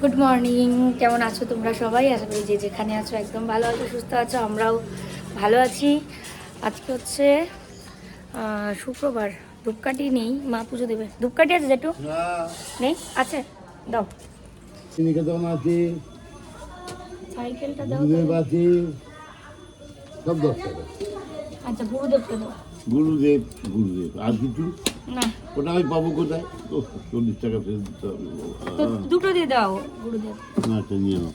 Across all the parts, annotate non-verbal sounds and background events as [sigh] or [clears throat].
Good morning কেমন আছো তোমরা সবাই? আশা করি যে যেখানে আছো একদম ভালো আছো সুস্থ আছো আমরাও ভালো আছি। আজকে হচ্ছে শুক্রবার ধূপকাঠি নেই মা পুজো দেবে। ধূপকাঠি আছে যেটু নেই? আছে? দাও। সাইকেলটা দাও সব আচ্ছা গুরুদেবকে দাও। গুরুদেব গুরুদেব। আর কিছু? না। ওটা আমি পাবো কোথায়? চল্লিশ টাকা ফেরত দিতে হবে। তো দুটো দিয়ে দাও গুরুদেব। না আচ্ছা নিয়ে নাও।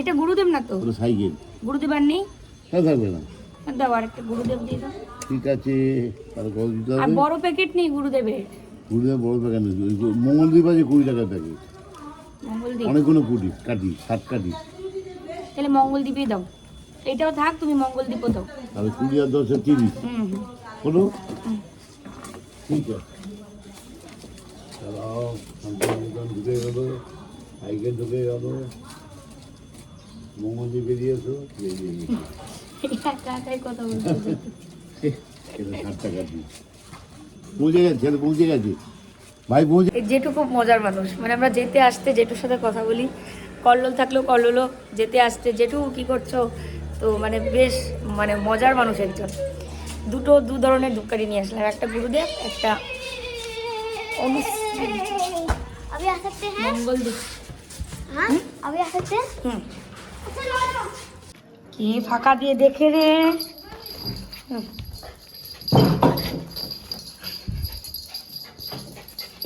এটা গুরুদেব না তো? ওটা সাইকেল। গুরুদেব আর নেই? তা থাকবে না। দাও আর একটা গুরুদেব দিয়ে দাও। ঠিক আছে তাহলে কত দিতে আর বড় প্যাকেট নেই গুরুদেবের? গুরুদেব বড় প্যাকেট নেই। মঙ্গলদ্বীপ আছে কুড়ি টাকার প্যাকেট মঙ্গলদ্বীপ? অনেকগুলো কুড়ি কাটি ষাট কাটি। তাহলে মঙ্গলদ্বীপই দাও। এটাও থাক তুমি মঙ্গলদ্বীপও দাও। তাহলে কুড়ি আর দশে তিরিশ। হলো। ঠিক আছে চালাও শান্তিনিকেতন ঢুকে গেলো ঢুকে গেলো বেরিয়ে গেছো পৌঁছে গেছে ভাই পৌঁছে জেঠু খুব মজার মানুষ। মানে আমরা যেতে আসতে জেঠুর সাথে কথা বলি কল্লোল থাকলেও কল্লোলও যেতে আসতে জেঠু কি করছ তো মানে বেশ মানে মজার মানুষ একজন। দুটো দু ধরনের দুকারি নিয়ে আসলাম। একটা গুরুদেব একটা কি ফাঁকা দিয়ে দেখে রে?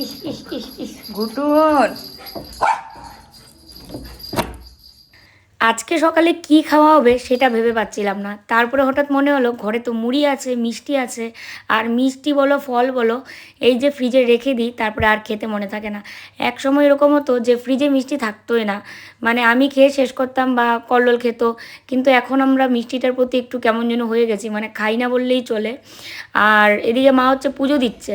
ইস ইস ইস ইস। ঘুটুন আজকে সকালে কি খাওয়া হবে সেটা ভেবে পাচ্ছিলাম না। তারপরে হঠাৎ মনে হলো, ঘরে তো মুড়ি আছে, মিষ্টি আছে, আর মিষ্টি বলো, ফল বলো, এই যে ফ্রিজে রেখে দিই, তারপরে আর খেতে মনে থাকে না। এক সময় এরকম হতো যে ফ্রিজে মিষ্টি থাকতোই না। মানে আমি খেয়ে শেষ করতাম বা কল্লোল খেত, কিন্তু এখন আমরা মিষ্টিটার প্রতি একটু কেমন যেন হয়ে গেছি মানে খাই না বললেই চলে। আর এদিকে মা হচ্ছে পুজো দিচ্ছে।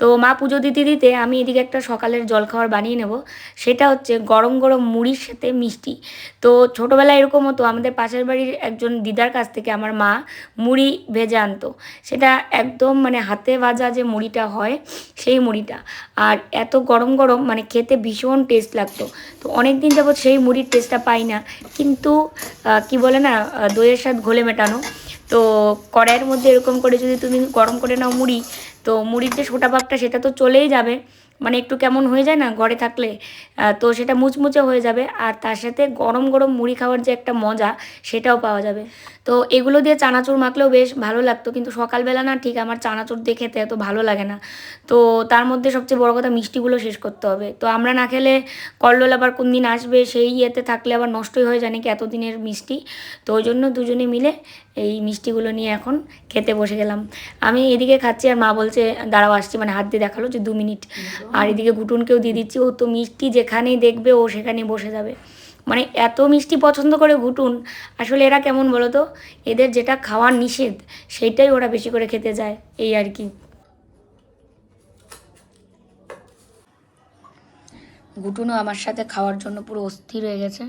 তো মা পুজো দিতে দিতে আমি এদিকে একটা সকালের জলখাবার বানিয়ে নেব। সেটা হচ্ছে গরম গরম মুড়ির সাথে মিষ্টি। তো ছোটোবেলায় এরকম হতো, আমাদের পাশের বাড়ির একজন দিদার কাছ থেকে আমার মা মুড়ি ভেজে আনতো। সেটা একদম মানে হাতে ভাজা যে মুড়িটা হয়, সেই মুড়িটা। আর এত গরম গরম মানে খেতে ভীষণ টেস্ট লাগতো। তো অনেক দিন যাবৎ সেই মুড়ির টেস্টটা পাই না। কিন্তু কি বলে না দইয়ের স্বাদ ঘোলে মেটানো। তো কড়াইয়ের মধ্যে এরকম করে যদি তুমি গরম করে নাও মুড়ি তো মুড়ির যে সোটা ভাবটা সেটা তো চলেই যাবে। মানে একটু কেমন হয়ে যায় না ঘরে থাকলে? তো সেটা মুচমুচে হয়ে যাবে। আর তার সাথে গরম গরম মুড়ি খাওয়ার যে একটা মজা, সেটাও পাওয়া যাবে। তো এগুলো দিয়ে চানাচুর মাখলেও বেশ ভালো লাগতো। কিন্তু সকালবেলা না ঠিক আমার চানাচুর দিয়ে খেতে এত ভালো লাগে না। তো তার মধ্যে সবচেয়ে বড় কথা মিষ্টিগুলো শেষ করতে হবে। তো আমরা না খেলে কল্লোল আবার কোন দিন আসবে সেই ইয়েতে থাকলে আবার নষ্টই হয়ে যায় নাকি এতদিনের মিষ্টি। তো ওই জন্য দুজনে মিলে এই মিষ্টিগুলো নিয়ে এখন খেতে বসে গেলাম। আমি এদিকে খাচ্ছি আর মা বলছে, দাঁড়াও আসছি। মানে হাত দিয়ে দেখাল যে দু মিনিট। আর এদিকে গুটুনকেও দিয়ে দিচ্ছি। ও তো মিষ্টি যেখানেই দেখবে ও সেখানেই বসে যাবে। মানে এত মিষ্টি পছন্দ করে ঘুটুন, আসলে এরা কেমন বলো তো এদের যেটা খাওয়ার নিষেধ, সেইটাই ওরা বেশি করে খেতে যায়, এই আর কি। গুটুনও আমার সাথে খাওয়ার জন্য পুরো অস্থির হয়ে গেছে।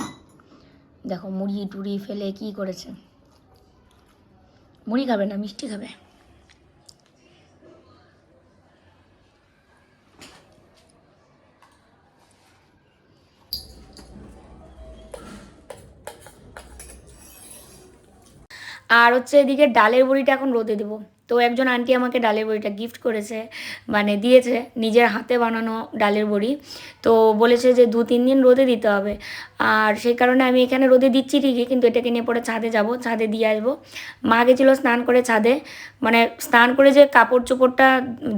দেখো, মুড়ি টুড়ি ফেলে কি করেছে? মুড়ি খাবে না, মিষ্টি খাবে? আর হচ্ছে এদিকে ডালের বড়িটা এখন রোদে দেবো। তো একজন আন্টি আমাকে ডালের বড়িটা গিফট করেছে মানে দিয়েছে নিজের হাতে বানানো ডালের বড়ি। তো বলেছে যে দু তিন দিন রোদে দিতে হবে। আর সেই কারণে আমি এখানে রোদে দিচ্ছি ঠিকই, কিন্তু এটাকে নিয়ে পরে ছাদে যাব, ছাদে দিয়ে আসব। মা গেছিল স্নান করে ছাদে মানে স্নান করে যে কাপড় চোপড়টা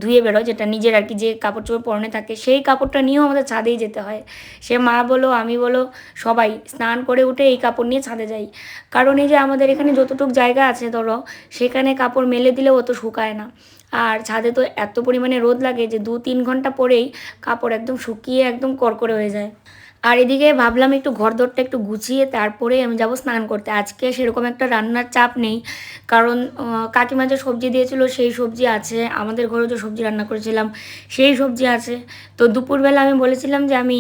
ধুয়ে বেরোয়, যেটা নিজের আর কি যে কাপড় চোপড় পরনে থাকে, সেই কাপড়টা নিয়েও আমাদের ছাদেই যেতে হয়। সে মা বলো, আমি বলো, সবাই স্নান করে উঠে এই কাপড় নিয়ে ছাদে যাই। কারণ এই যে আমাদের এখানে যতটুকু জায়গা আছে ধরো, সেখানে কাপড় মেলে দিলেও অত শুকায় না। আর ছাদে তো এত পরিমাণে রোদ লাগে যে দু তিন ঘণ্টা পরেই কাপড় একদম শুকিয়ে একদম কড়কড়ে হয়ে যায়। আর এদিকে ভাবলাম একটু ঘরদরটা একটু গুছিয়ে তারপরে আমি যাব স্নান করতে। আজকে সেরকম একটা রান্নার চাপ নেই। কারণ কাকিমা যে সবজি দিয়েছিল সেই সবজি আছে, আমাদের ঘরে যে সবজি রান্না করেছিলাম, সেই সবজি আছে। তো দুপুরবেলা আমি বলেছিলাম যে আমি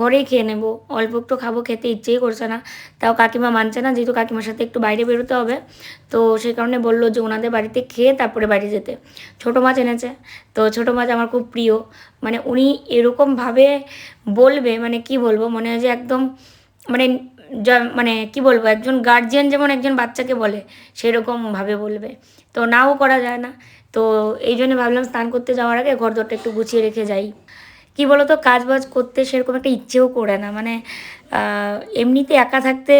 ঘরেই খেয়ে নেব, অল্প একটু খাব, খেতে ইচ্ছেই করছে না। তাও কাকিমা মানছে না, যেহেতু কাকিমার সাথে একটু বাইরে বেরোতে হবে। তো সেই কারণে বলল যে ওনাদের বাড়িতে খেয়ে তারপরে বাড়ি যেতে। ছোটো মাছ এনেছে। তো ছোটো মাছ আমার খুব প্রিয়। মানে উনি এরকমভাবে বলবে মানে কি বলব, মনে হয় যে একদম মানে মানে কি বলব, একজন গার্জিয়ান যেমন একজন বাচ্চাকে বলে সেরকমভাবে বলবে। তো নাও করা যায় না। তো এই জন্য ভাবলাম স্নান করতে যাওয়ার আগে ঘর দরটা একটু গুছিয়ে রেখে যাই। কি বলতো কাজ বাজ করতে সেরকম একটা ইচ্ছেও করে না। মানে এমনিতে একা থাকতে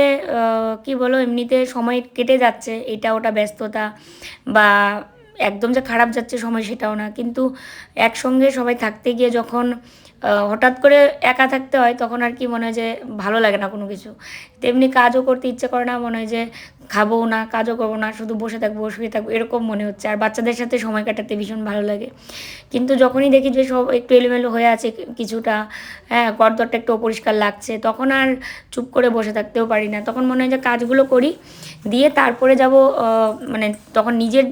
কি বলো, এমনিতে সময় কেটে যাচ্ছে, এটা ওটা ব্যস্ততা বা একদম যে খারাপ যাচ্ছে সময় সেটাও না। কিন্তু একসঙ্গে সবাই থাকতে গিয়ে যখন হঠাৎ করে একা থাকতে হয়, তখন আর কি মনে হয় যে ভালো লাগে না কোনো কিছু। তেমনি কাজও করতে ইচ্ছে করে না, মনে হয় যে খাব না, কাজও করব না, শুধু বসে থাকব, শুয়ে থাকব, এরকম মনে হচ্ছে। আর বাচ্চাদের সাথে সময় কাটাতে ভীষণ ভালো লাগে। কিন্তু যখনই দেখি যে সব একটু এলোমেলো হয়ে আছে কিছুটা হ্যাঁ গরদরটা একটু অপরিষ্কার লাগছে, তখন আর চুপ করে বসে থাকতেও পারি না। তখন মনে হয় যে কাজগুলো করি, দিয়ে তারপরে যাব মানে তখন নিজের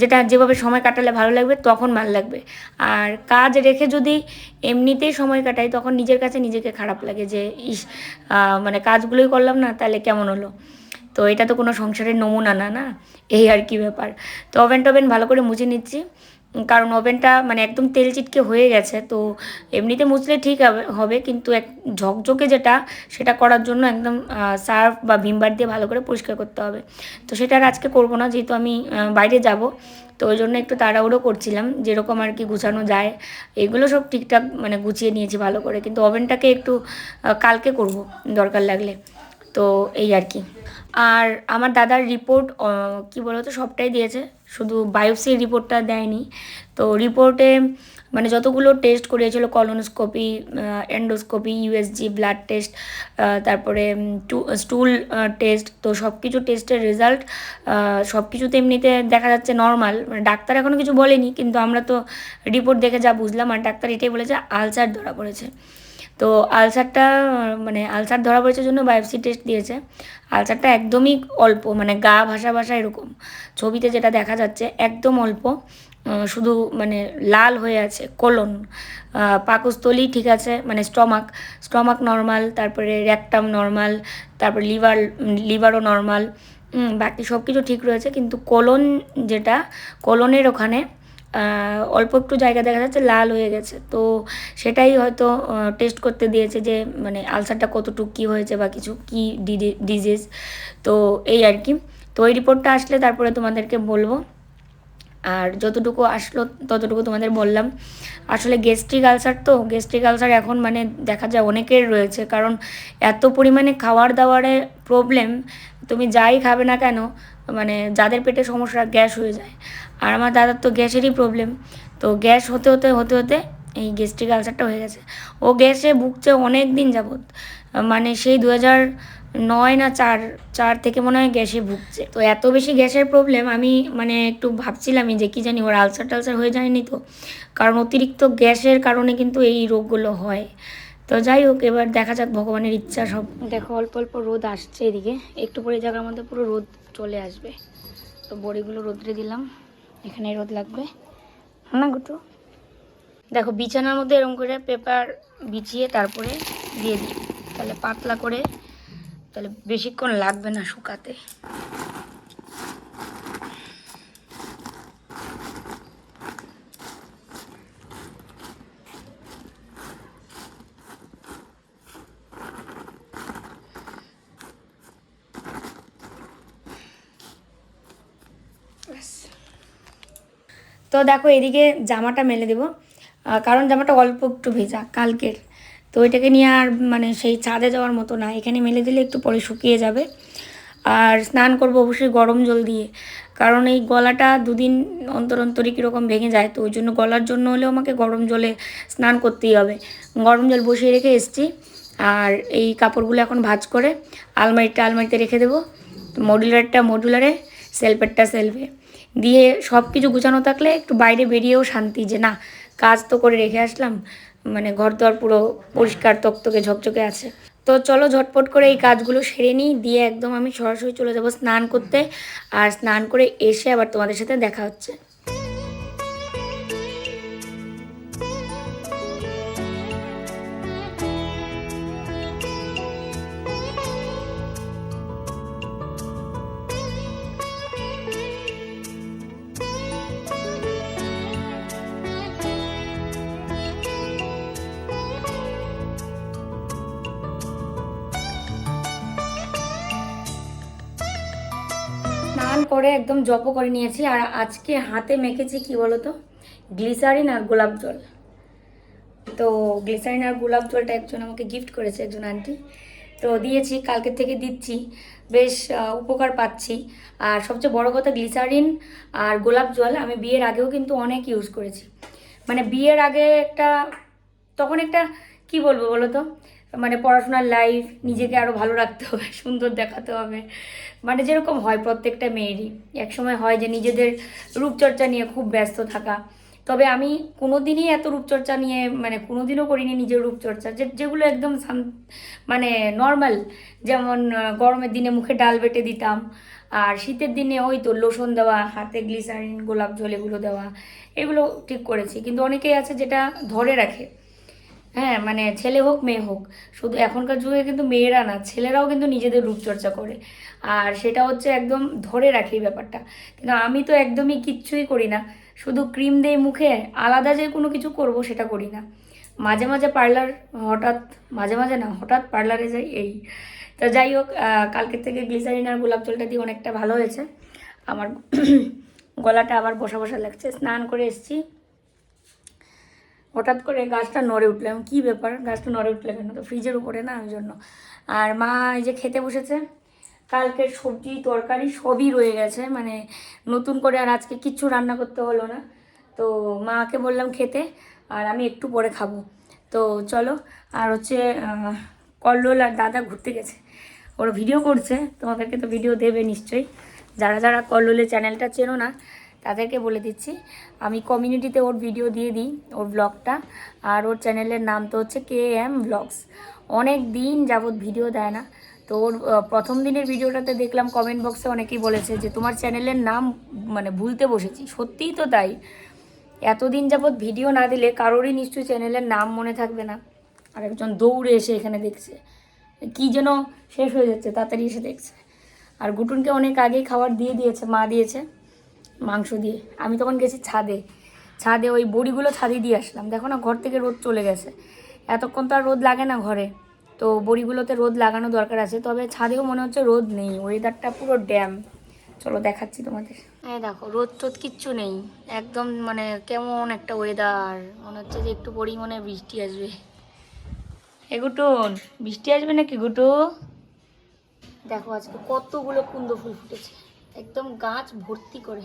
যেটা, যেভাবে সময় কাটালে ভালো লাগবে, তখন ভালো লাগবে। আর কাজ রেখে যদি এমনিতেই সময় কাটাই, তখন নিজের কাছে নিজেকে খারাপ লাগে যে, ইস মানে কাজগুলোই করলাম না, তাহলে কেমন হলো? তো এটা তো কোনো সংসারের নমুনা না না? এই আর কি ব্যাপার। তো ওভেন টোভেন ভালো করে মুছে নিচ্ছি। কারণ ওভেনটা মানে একদম তেল চিটকে হয়ে গেছে, তো এমনিতে মুছলে ঠিক হবে কিন্তু এক ঝকঝকে যেটা, সেটা করার জন্য একদম সার্ফ বা ভিমবার দিয়ে ভালো করে পরিষ্কার করতে হবে। তো সেটা আর আজকে করব না, যেহেতু আমি বাইরে যাব, তো ওই জন্য একটু তাড়াহুড়ো করছিলাম, যেরকম আর কি গুছানো যায়, এগুলো সব ঠিকঠাক মানে গুছিয়ে নিয়েছি ভালো করে, কিন্তু ওভেনটাকে একটু কালকে করব দরকার লাগলে। তো এই আর কি। আর আমার দাদার রিপোর্ট কি বলতো, সবটাই দিয়েছে। শুধু বায়োপসির রিপোর্টটা দেয়নি। তো রিপোর্টে মানে যতগুলো টেস্ট করিয়েছিল colonoscopy endoscopy USG blood test তারপরে টু স্টুল টেস্ট তো সব কিছু টেস্টের রেজাল্ট সব কিছুতে এমনিতে দেখা যাচ্ছে নর্মাল মানে ডাক্তার এখনও কিছু বলেনি, কিন্তু আমরা তো রিপোর্ট দেখে যা বুঝলাম, আর ডাক্তার এটাই বলেছে আলসার ধরা পড়েছে। তো আলসারটা মানে আলসার ধরা পড়েছে জন্য বায়োপসি টেস্ট দিয়েছে। আলসারটা একদমই অল্প মানে গা ভাসা ভাসা এরকম। ছবিতে যেটা দেখা যাচ্ছে, একদম অল্প শুধু মানে লাল হয়ে আছে, কোলন। পাকস্থলী ঠিক আছে মানে স্টমাক স্টমাক নর্মাল, তারপরে র্যাকটাম নর্মাল, তারপরে লিভার, লিভারও নর্মাল বাকি সব কিছু ঠিক রয়েছে, কিন্তু কোলন যেটা, কোলনের ওখানে অল্প একটু জায়গা দেখা যাচ্ছে, লাল হয়ে গেছে। তো সেটাই হয়তো টেস্ট করতে দিয়েছে যে মানে আলসারটা কতটুকু, কী হয়েছে বা কিছু, কী ডিজিজ তো এই আর কি। তো ওই রিপোর্টটা আসলে তারপরে তোমাদেরকে বলব। আর যতটুকু আসলো, ততটুকু তোমাদের বললাম। আসলে গ্যাস্ট্রিক আলসার তো গ্যাস্ট্রিক আলসার এখন মানে দেখা যায় অনেকের রয়েছে। কারণ এত পরিমাণে খাওয়ার দাওয়ারে প্রবলেম তুমি যাই খাবে না কেন মানে যাদের পেটে সমস্যা, গ্যাস হয়ে যায়। আর আমার দাদার তো গ্যাসেরই প্রবলেম তো গ্যাস হতে হতে হতে হতে এই গ্যাস্ট্রিক আলসারটা হয়ে গেছে। ও গ্যাসে ভুগছে অনেক দিন যাবৎ। মানে সেই দু হাজার নয় না চার চার থেকে মনে হয় গ্যাসে ভুগছে। তো এত বেশি গ্যাসের প্রবলেম আমি মানে একটু ভাবছিলামই যে কি জানি ওর আলসার টালসার হয়ে যায়নি তো। কারণ অতিরিক্ত গ্যাসের কারণে কিন্তু এই রোগগুলো হয়। তো যাই হোক, এবার দেখা যাক ভগবানের ইচ্ছা সব। দেখো, অল্প অল্প রোদ আসছে এদিকে। একটু পরে জায়গার মধ্যে পুরো রোদ চলে আসবে। তো বড়িগুলো রোদ্রে দিলাম। এখানে রোদ লাগবে। না গুটু? দেখো, বিছানার মধ্যে এরকম করে পেপার বিছিয়ে তারপরে দিয়ে দিই। তাহলে পাতলা করে, তাহলে বেশিক্ষণ লাগবে না শুকাতে। তো দেখো এদিকে জামাটা মেলে দেবো। কারণ জামাটা অল্প একটু ভেজা কালকের। তো এটাকে নিয়ে আর মানে সেই ছাদে যাওয়ার মতো না, এখানে মেলে দিলে একটু পরে শুকিয়ে যাবে। আর স্নান করব অবশ্যই গরম জল দিয়ে, কারণ এই গলাটা দুদিন অন্তর অন্তরই কীরকম ভেঙে যায়, তো ওই জন্য গলার জন্য হলেও আমাকে গরম জলে স্নান করতেই হবে। গরম জল বসিয়ে রেখে এসছি, আর এই কাপড়গুলো এখন ভাজ করে আলমারিটা আলমারিতে রেখে দেবো। মডুলারটা মডুলারে, সেলফেরটা সেলফে। দিয়ে সব কিছু গুছানো থাকলে একটু বাইরে বেরিয়েও শান্তি যে, না, কাজ তো করে রেখে আসলাম মানে ঘর দর পুরো পরিষ্কার, তকতকে ঝকঝকে আছে। তো চলো ঝটপট করে এই কাজগুলো সেরে নিই, দিয়ে একদম আমি সরাসরি চলে যাব স্নান করতে। আর স্নান করে এসে আবার তোমাদের সাথে দেখা হচ্ছে। করে একদম জপ করে নিয়েছি। আর আজকে হাতে মেখেছি কি বলতো? গ্লিসারিন আর গোলাপ জল। তো গ্লিসারিন আর গোলাপ জলটা একজন আমাকে গিফট করেছে, একজন আন্টি তো দিয়েছি কালকে থেকে দিচ্ছি। বেশ উপকার পাচ্ছি। আর সবচেয়ে বড় কথা গ্লিসারিন আর গোলাপ জল আমি বিয়ের আগেও কিন্তু অনেক ইউজ করেছি। মানে বিয়ের আগে একটা, তখন একটা, কি বলব বলো তো মানে পড়াশোনার লাইফ নিজেকে আরও ভালো রাখতে হবে, [laughs] সুন্দর দেখাতে হবে। মানে যেরকম হয় প্রত্যেকটা মেয়েরই। একসময় হয় যে নিজেদের রূপচর্চা নিয়ে খুব ব্যস্ত থাকা। তবে আমি কোনো দিনই এত রূপচর্চা নিয়ে মানে কোনো দিনও করিনি নিজের রূপচর্চা, যে যেগুলো একদম মানে নর্মাল যেমন গরমের দিনে মুখে ডাল বেটে দিতাম, আর শীতের দিনে ওই তো লোশন দেওয়া, হাতে গ্লিসারিন গোলাপ জল এগুলো দেওয়া, এগুলো ঠিক করেছি। কিন্তু অনেকেই আছে যেটা ধরে রাখে। হ্যাঁ মানে ছেলে হোক, মেয়ে হোক, শুধু এখনকার যুগে কিন্তু মেয়েরা না, ছেলেরাও কিন্তু নিজেদের রূপচর্চা করে। আর সেটা হচ্ছে একদম ধরে রাখি ব্যাপারটা। কিন্তু আমি তো একদমই কিচ্ছুই করি না, শুধু ক্রিম দেই মুখে, আলাদা যে কোনো কিছু করব সেটা করি না। মাঝে মাঝে পার্লার, হঠাৎ, মাঝে মাঝে না, হঠাৎ পার্লারে যাই, এই। তো যাই হোক কালকের থেকে গ্লিসারিন আর গোলাপ জলটা দিয়ে অনেকটা ভালো হয়েছে। আমার [clears throat] গলাটা আবার বসা বসা লাগছে, স্নান করে এসেছি। হঠাৎ করে গাছটা নড়ে উঠলাম কি ব্যাপার? গাছটা নড়ে উঠলে কেন? তো ফ্রিজের উপরে না, ওই জন্য। আর মা এই যে খেতে বসেছে, কালকের সবজি, তরকারি সবই রয়ে গেছে। মানে নতুন করে আর আজকে কিচ্ছু রান্না করতে হলো না। তো মাকে বললাম খেতে, আর আমি একটু পরে খাব। তো চলো, আর হচ্ছে কল্লোল আর দাদা ঘুরতে গেছে। ওরা ভিডিও করছে, তোমাদেরকে তো ভিডিও দেবে নিশ্চয়ই। যারা যারা কল্লোলের চ্যানেলটা চেনো না তাদেরকে বলে দিচ্ছি, আমি কমিউনিটিতে ওর ভিডিও দিয়ে দিই, ওর ব্লগটা আর ওর চ্যানেলের নাম তো হচ্ছে কে এম ব্লগস অনেক দিন যাবৎ ভিডিও দেয় না। তো ওর প্রথম দিনের ভিডিওটাতে দেখলাম কমেন্ট বক্সে অনেকেই বলেছে যে, তোমার চ্যানেলের নাম মানে ভুলতে বসেছি। সত্যিই তো তাই। এতদিন যাবৎ ভিডিও না দিলে কারোরই নিশ্চয়ই চ্যানেলের নাম মনে থাকবে না। আর একজন দৌড়ে এসে এখানে দেখছে, কি যেন শেষ হয়ে যাচ্ছে, তাড়াতাড়ি এসে দেখছে। আর গুটুনকে অনেক আগেই খাবার দিয়ে দিয়েছে, মা দিয়েছে। মাংস দিয়ে। আমি তখন গেছি ছাদে। ছাদে ওই বড়িগুলো ছাদে দিয়ে আসলাম। দেখো না ঘর থেকে রোদ চলে গেছে। এতক্ষণ তো আর রোদ লাগে না ঘরে। তো বড়িগুলোতে রোদ লাগানো দরকার আছে। তবে ছাদেও মনে হচ্ছে রোদ নেই। ওয়েদারটা পুরো ড্যাম। চলো দেখাচ্ছি তোমাদের। হ্যাঁ দেখো রোদ টোদ কিচ্ছু নেই। একদম মানে কেমন একটা ওয়েদার মনে হচ্ছে যে একটু পরেই মনে বৃষ্টি আসবে। এ গুটুন বৃষ্টি আসবে নাকি গুটু? দেখো আজকে কতগুলো কুন্দ ফুল ফুটেছে। একদম গাছ ভর্তি করে।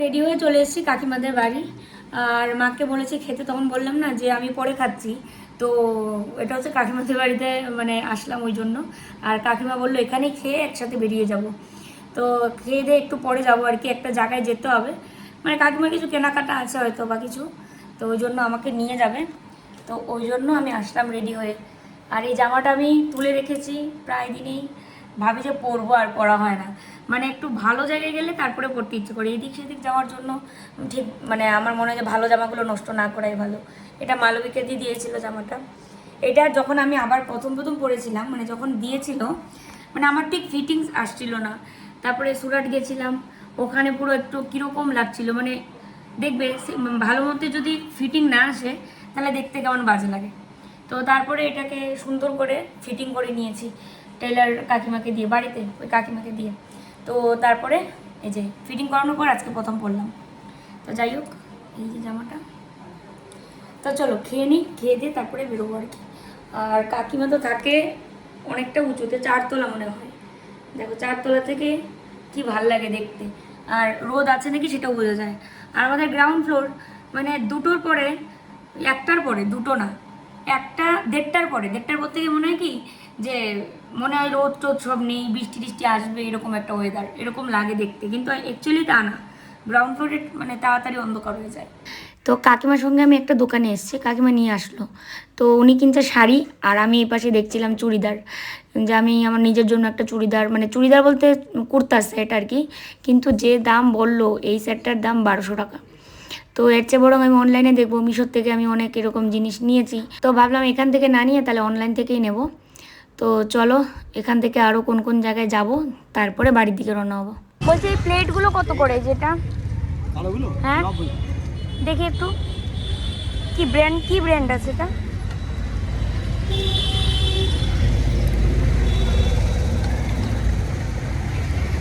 রেডি হয়ে চলে এসেছি কাকিমাদের বাড়ি। আর মাকে বলেছি খেতে, তখন বললাম না যে আমি পরে খাচ্ছি। তো এটা হচ্ছে কাকিমাদের বাড়িতে মানে আসলাম ওই জন্য। আর কাকিমা বলল এখানেই খেয়ে একসাথে বেরিয়ে যাব। তো খেয়ে দিয়ে একটু পরে যাব আর কি, একটা জায়গায় যেতে হবে। মানে কাকিমার কিছু কেনাকাটা আছে হয়তো বা কিছু। তো ওই জন্য আমাকে নিয়ে যাবে। তো ওই জন্য আমি আসলাম রেডি হয়ে। আর এই জামাটা আমি তুলে রেখেছি প্রায় দিনই। ভাবি যে পরবো আর পরা হয় না। মানে একটু ভালো জায়গায় গেলে তারপরে পরতে ইচ্ছে করে। এদিক সেদিক যাওয়ার জন্য ঠিক মানে আমার মনে হয় যে ভালো জামাগুলো নষ্ট না করাই ভালো। এটা মালবিকে দিয়ে দিয়েছিল জামাটা। এটা যখন আমি আবার প্রথম প্রথম পরেছিলাম মানে যখন দিয়েছিল মানে আমার ঠিক ফিটিংস আসছিল না। তারপরে সুরাট গেছিলাম, ওখানে পুরো একটু কীরকম লাগছিল মানে দেখবে ভালো মতো যদি ফিটিং না আসে, তাহলে দেখতে কেমন বাজে লাগে। তো তারপরে এটাকে সুন্দর করে ফিটিং করে নিয়েছি। টেলার কাকিমাকে দিয়ে, বাড়িতে ওই কাকিমাকে দিয়ে। তো তারপরে এই যে ফিটিং করানোর পর আজকে প্রথম পড়লাম তো যাই হোক, এই যে জামাটা। তো চলো খেয়ে নিই খেয়ে দিয়ে তারপরে বেরোবো আর কি। আর কাকিমা তো থাকে অনেকটা উঁচুতে চারতলা মনে হয়। দেখো চারতলা থেকে কি ভালো লাগে দেখতে। আর রোদ আছে নাকি সেটাও বোঝা যায়। আর আমাদের গ্রাউন্ড ফ্লোর মানে দুটোর পরে, একটার পরে, দুটো না, একটা দেড়টার পরে, দেড়টার পর থেকে মনে হয় কি যে মনে হয় রোদ টোদ সব নেই, বৃষ্টি টিষ্টি আসবে, এরকম একটা ওয়েদার এরকম লাগে দেখতে। কিন্তু অ্যাকচুয়ালি তা না। গ্রাউন্ড ফ্লোরে মানে তাড়াতাড়ি অন্ধকার হয়ে যায়। তো কাকিমার সঙ্গে আমি একটা দোকানে এসেছি, কাকিমা নিয়ে আসলো। তো উনি কিনছে শাড়ি, আর আমি এই পাশে দেখছিলাম চুড়িদার। যে আমি আমার নিজের জন্য একটা চুড়িদার মানে চুড়িদার বলতে কুর্তা সেট আর কি, কিন্তু যে দাম বলল, এই সেটটার দাম বারোশো টাকা। তো এর চেয়ে বরং আমি অনলাইনে দেখব, মিশোর থেকে আমি অনেক এরকম জিনিস নিয়েছি। তো ভাবলাম এখান থেকে না নিয়ে তাহলে অনলাইন থেকেই নেব। তো চলো এখান থেকে আরও কোন কোন জায়গায় যাব তারপরে বাড়ির দিকে রওনা হব। বলছি এই প্লেটগুলো কত করে যেটা? হ্যাঁ? দেখি একটু। কি ব্র্যান্ড কি ব্র্যান্ড আছে এটা?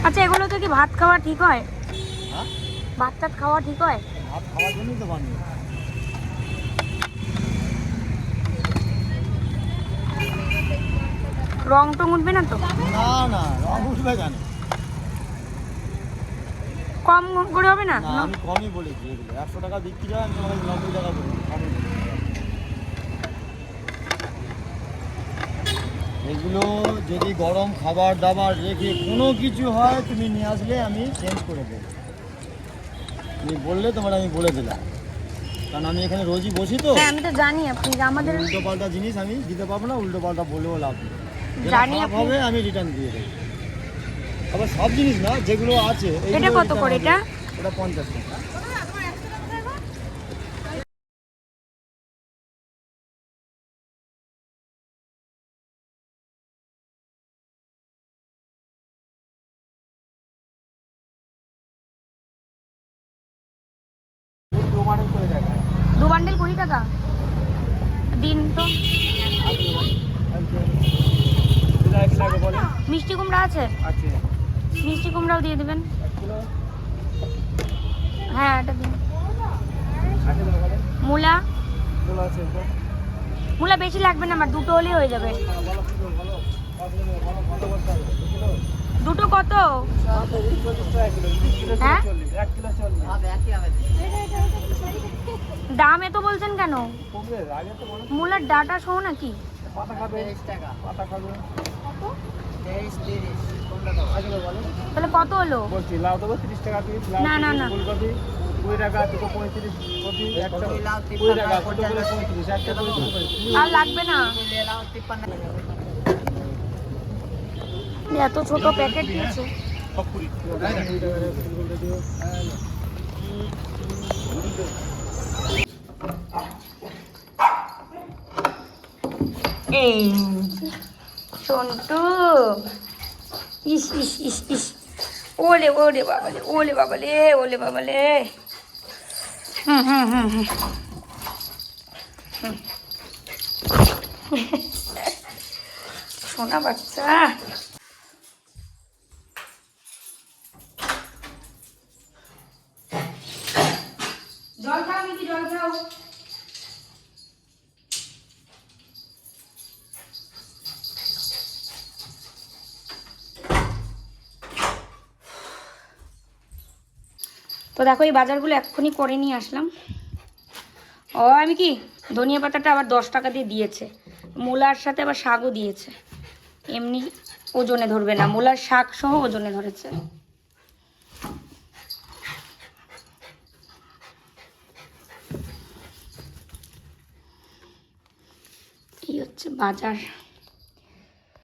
আচ্ছা এগুলো তো কি ভাত খাওয়া ঠিক হয়? হ্যাঁ? ভাত টাত খাওয়া ঠিক হয়? ভাত খাওয়ার জন্যই তো বানিয়ে। রং টং উঠবে না তো? না না রং উঠবে কেন? কম করে হবে না? আমি কমই বলেছি এগুলো। একশো টাকা বিক্রি হয় আমি তোমাকে নব্বই টাকা বলি। এগুলো যদি গরম খাবার দাবার রেখে কোনো কিছু হয় তুমি নিয়ে আসলে আমি চেঞ্জ করে দেবো। তুমি বললে তোমার আমি বলে দিলাম। কারণ আমি এখানে রোজই বসি তো। হ্যাঁ আমি তো জানি আপনি আমাদের উল্টো পাল্টা জিনিস আমি দিতে পারব না উল্টো পাল্টা বলেও লাভ নেই। জানি আপনি- হবে আমি রিটার্ন দিয়ে দেবো। আবার সব জিনিস না যেগুলো আছে এটা কত করে এটা? এটা পঞ্চাশ টাকা। দু বান্ডেল কুড়ি টাকা। দিন তো। মিষ্টি কুমড়া আছে মিষ্টি কুমড়াও দিয়ে দেবেন হ্যাঁ এটা দিন মূলা মূলা বেশি লাগবে না আমার দুটো হলেই হয়ে যাবে দুটো কত হ্যাঁ দাম এত বলছেন কেন মূলার ডাটা সহ নাকি তাহলে কত হলো? বলছি লাউ দেবো তিরিশ টাকা পিস না, না, না। ফুলকপি কুড়ি টাকা দুটো পঁয়ত্রিশ কপি একটা কুড়ি টাকা কত করে পঁয়ত্রিশ একটা আর লাগবে না। এত ছোট প্যাকেট দিয়েছে। এই। সন্টু ইস ইস ইস ইস। ওলে ওলে বাবালে ওলে বাবালে ওলে বাবালে। হুম হুম হুম। হুম। সোনা বাচ্চা। তো দেখো, এই বাজারগুলো এক্ষুনি করে নিয়ে আসলাম। ও, আমি কি? ধনিয়া পাতাটা আবার দশ টাকা দিয়ে দিয়েছে। মূলার সাথে আবার শাকও দিয়েছে। এমনি ওজনে ধরবে না। মূলার শাক সহ ওজনে ধরেছে। এই হচ্ছে বাজার।